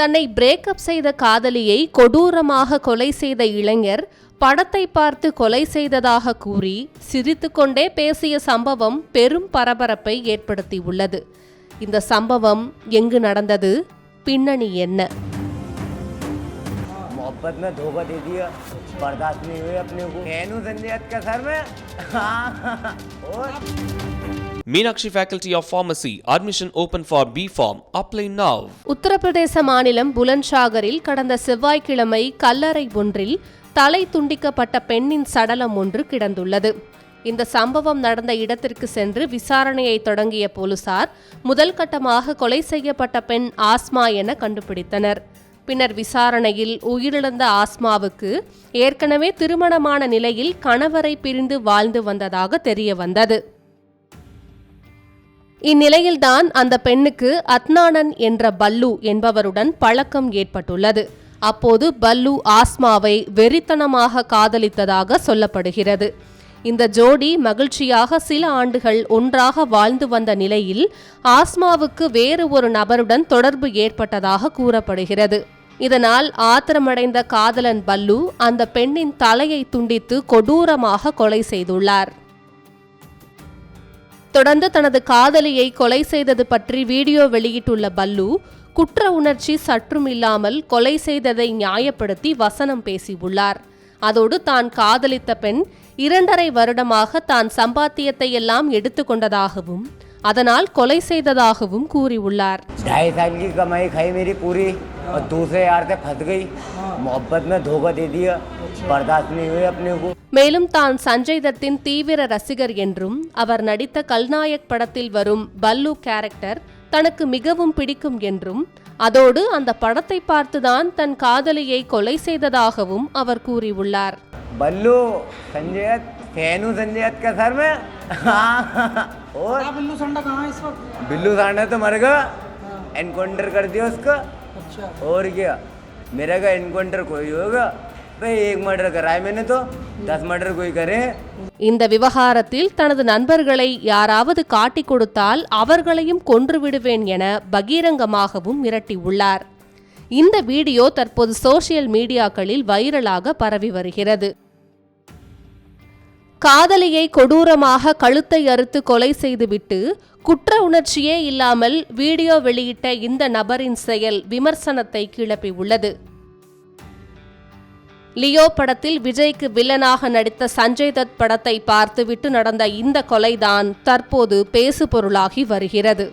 தன்னை பிரேக்கப் செய்த காதலியை கொடூரமாக கொலை செய்த இளைஞர் படத்தை பார்த்து கொலை செய்ததாக கூறி சிரித்துக்கொண்டே பேசிய சம்பவம் பெரும் பரபரப்பை ஏற்படுத்தியுள்ளது. இந்த சம்பவம் எங்கு நடந்தது? பின்னணி என்ன? मोहब्बत में धोखा दे दिया बर्दाश्त नहीं हुई अपने को कहनू संजय का सर में हाँ और Meenakshi Faculty of Pharmacy. Admission open for B Form. Apply now. Uttar Pradesh மாநிலம் புலன்ஷாகரில் கடந்த செவ்வாய்க்கிழமை கல்லறை ஒன்றில் தலை துண்டிக்கப்பட்ட பெண்ணின் சடலம் ஒன்று கிடந்துள்ளது இந்த சம்பவம் நடந்த இடத்திற்கு சென்று விசாரணையை தொடங்கிய போலீசார் முதல் கட்டமாக கொலை செய்யப்பட்ட பெண் ஆஸ்மா என கண்டுபிடித்தனர் பின்னர் விசாரணையில் உயிரிழந்த ஆஸ்மாவுக்கு ஏற்கனவே திருமணமான நிலையில் கணவரை பிரிந்து வாழ்ந்து வந்ததாக தெரிய வந்தது இந்நிலையில்தான் அந்த பெண்ணுக்கு அத்னானன் என்ற பல்லு என்பவருடன் பழக்கம் ஏற்பட்டுள்ளது. அப்போது பல்லு ஆஸ்மாவை வெறித்தனமாக காதலித்ததாக சொல்லப்படுகிறது. இந்த ஜோடி மகிழ்ச்சியாக சில ஆண்டுகள் ஒன்றாக வாழ்ந்து வந்த நிலையில் ஆஸ்மாவுக்கு வேறு ஒரு நபருடன் தொடர்பு ஏற்பட்டதாக கூறப்படுகிறது. இதனால் ஆத்திரமடைந்த காதலன் பல்லு அந்த பெண்ணின் தலையை துண்டித்து கொடூரமாக கொலை செய்துள்ளார். தொடர்ந்து தனது காதலியை கொலை செய்தது பற்றி வீடியோ வெளியிட்டுள்ள பல்லு குற்ற உணர்ச்சி சற்றும் இல்லாமல் கொலை செய்ததை நியாயப்படுத்தி வசனம் பேசியுள்ளார். அதோடு தான் காதலித்த பெண் இரண்டரை வருடமாக தான் சம்பாத்தியத்தை எல்லாம் எடுத்துக்கொண்டதாகவும் அதனால் கொலை செய்ததாகவும் கூறியுள்ளார். ढाई साल की कमाई खाई मेरी पूरी और दूसरे यार से फंस गई मोहब्बत में धोखा दे दिया बर्दाश्त नहीं हुई अपने को மேலும் தான் சஞ்சய் தத்தின் தீவிர ரசிகர் என்றும் அவர் நடித்த கல்நாயக் படத்தில் வரும் பல்லு கேரக்டர் தனக்கு மிகவும் பிடிக்கும் என்றும் அதோடு அந்த படத்தை பார்த்துதான் தன் காதலியை கொலை செய்ததாகவும் அவர் கூறியுள்ளார் बल्लू संजय कहनू संजय का सर में हाँ और बिल्लू संडा कहाँ है इस वक्त बिल्लू सांडा तो मर गया एनकाउंटर कर दिया उसका अच्छा और क्या मेरा का एनकाउंटर कोई होगा भाई एक मर्डर करा है मैंने तो दस मर्डर कोई करे இந்த விவகாரத்தில் தனது நண்பர்களை யாராவது காட்டிக் கொடுத்தால் அவர்களையும் கொன்று விடுவேன் என பகிரங்கமாகவும் மிரட்டியுள்ளார் இந்த வீடியோ தற்போது சோசியல் மீடியாக்களில் வைரலாக பரவி வருகிறது காதலியை கொடூரமாக கழுத்தை அறுத்து கொலை செய்துவிட்டு குற்ற உணர்ச்சியே இல்லாமல் வீடியோ வெளியிட்ட இந்த நபரின் செயல் விமர்சனத்தை கிளப்பியுள்ளது லியோ படத்தில் விஜய்க்கு வில்லனாக நடித்த சஞ்சய் தத் படத்தை பார்த்துவிட்டு நடந்த இந்த கொலைதான் தற்போது பேசுபொருளாகி வருகிறது.